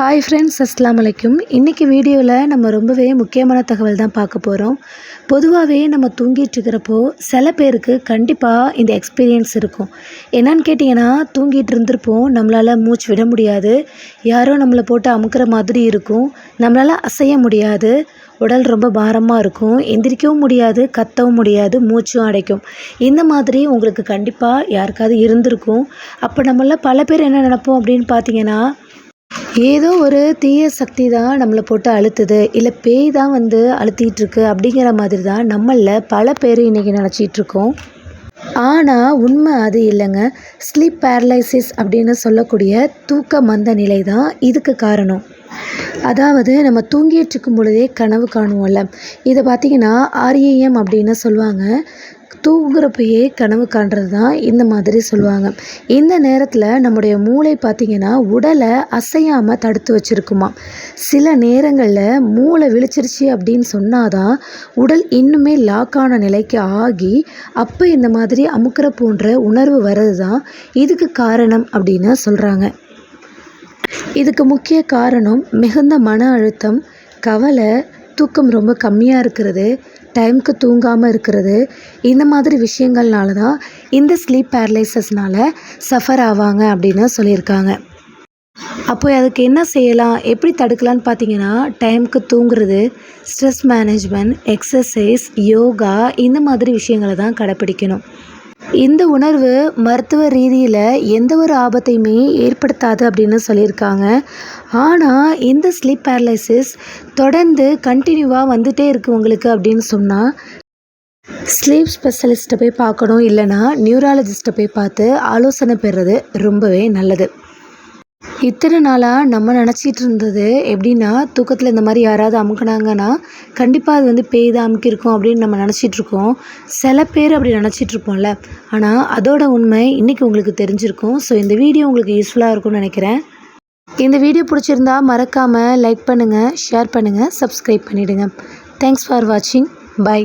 Hi friends அஸ்லாம் வலைக்கும் இன்றைக்கி வீடியோவில் நம்ம ரொம்பவே முக்கியமான தகவல் தான் பார்க்க போகிறோம் பொதுவாகவே நம்ம தூங்கிட்டு இருக்கிறப்போ சில பேருக்கு கண்டிப்பாக இந்த எக்ஸ்பீரியன்ஸ் இருக்கும். என்னன்னு கேட்டிங்கன்னா தூங்கிட்டு இருந்திருப்போம் நம்மளால் மூச்சு விட முடியாது. யாரோ நம்மளை போட்டு அமுக்கிற மாதிரி இருக்கும். நம்மளால் அசைய முடியாது. உடல் ரொம்ப பாரமாக இருக்கும். எந்திரிக்கவும் முடியாது கத்தவும் முடியாது மூச்சும் அடைக்கும். இந்த மாதிரி உங்களுக்கு கண்டிப்பாக யாருக்காவது இருந்திருக்கும். அப்போ நம்மள பல பேர் என்ன நினப்போம் அப்படின்னு பார்த்தீங்கன்னா ஏதோ ஒரு தீய சக்தி தான் நம்மளை போட்டு அழுத்துது. இல்லை பேய் தான் வந்து அழுத்திட்டு இருக்கு அப்படிங்கிற மாதிரி தான் நம்மளில் பல பேர் இன்றைக்கி நினச்சிட்டு இருக்கோம் ஆனால் உண்மை அது இல்லைங்க. ஸ்லீப் பேரலைசிஸ் அப்படின்னு சொல்லக்கூடிய தூக்க மந்த நிலை தான் இதுக்கு காரணம். அதாவது நம்ம தூங்கிட்டு இருக்கும் பொழுதே கனவு காணுவோம்ல. இதை பார்த்திங்கன்னா ஆர்ஏஎம் அப்படின்னு சொல்லுவாங்க. தூங்குறப்பயே கனவு காண்றது தான் இந்த மாதிரி சொல்லுவாங்க. இந்த நேரத்தில் நம்முடைய மூளை பார்த்திங்கன்னா உடலை அசையாமல் தடுத்து வச்சுருக்குமா. சில நேரங்களில் மூளை விழிச்சிருச்சு அப்படின்னு சொன்னால் தான் உடல் இன்னுமே லாக்கான நிலைக்கு ஆகி அப்போ இந்த மாதிரி அமுக்கிற போன்ற உணர்வு வர்றது தான் இதுக்கு காரணம் அப்படின்னு சொல்கிறாங்க இதுக்கு முக்கிய காரணம் மிகுந்த மன அழுத்தம் கவலை தூக்கம் ரொம்ப கம்மியாக இருக்கிறது டைமுக்கு தூங்காமல் இருக்கிறது. இந்த மாதிரி விஷயங்கள்னால தான் இந்த ஸ்லீப் பேரலைசஸ்னால் சஃபர் ஆவாங்க அப்படின்னு சொல்லியிருக்காங்க. அப்போ அதுக்கு என்ன செய்யலாம்? எப்படி தடுக்கலான்னு பார்த்தீங்கன்னா டைமுக்கு தூங்குறது ஸ்ட்ரெஸ் மேனேஜ்மெண்ட் எக்ஸசைஸ் யோகா இந்த மாதிரி விஷயங்களை தான் கடைப்பிடிக்கணும். இந்த உணர்வு மருத்துவ ரீதியில் எந்த ஒரு ஆபத்தையுமே ஏற்படுத்தாது அப்படின்னு சொல்லியிருக்காங்க. ஆனால் இந்த ஸ்லீப் பேரலைசிஸ் தொடர்ந்து கண்டினியூவாக வந்துகிட்டே இருக்குது உங்களுக்கு அப்படின்னு சொன்னால் ஸ்லீப் ஸ்பெஷலிஸ்ட்டை போய் பார்க்கணும் இல்லைனா நியூராலஜிஸ்ட்டை போய் பார்த்து ஆலோசனை பெறுறது ரொம்பவே நல்லது. இத்தனை நாளாக நம்ம நினச்சிட்டு இருந்தது எப்படின்னா தூக்கத்தில் இந்த மாதிரி யாராவது அமுக்குனாங்கன்னா கண்டிப்பாக அது வந்து பேய் தான் அமுக்கியிருக்கும் அப்படின்னு நம்ம நினச்சிட்ருக்கோம் சில பேர் அப்படி நினச்சிட்ருப்போம்ல ஆனால் அதோட உண்மை இன்றைக்கி உங்களுக்கு தெரிஞ்சிருக்கும். ஸோ இந்த வீடியோ உங்களுக்கு யூஸ்ஃபுல்லாக இருக்கும்னு நினைக்கிறேன். இந்த வீடியோ பிடிச்சிருந்தா மறக்காமல் லைக் பண்ணுங்கள் ஷேர் பண்ணுங்கள் சப்ஸ்கிரைப் பண்ணிவிடுங்க தேங்க்ஸ் ஃபார் வாட்சிங் பை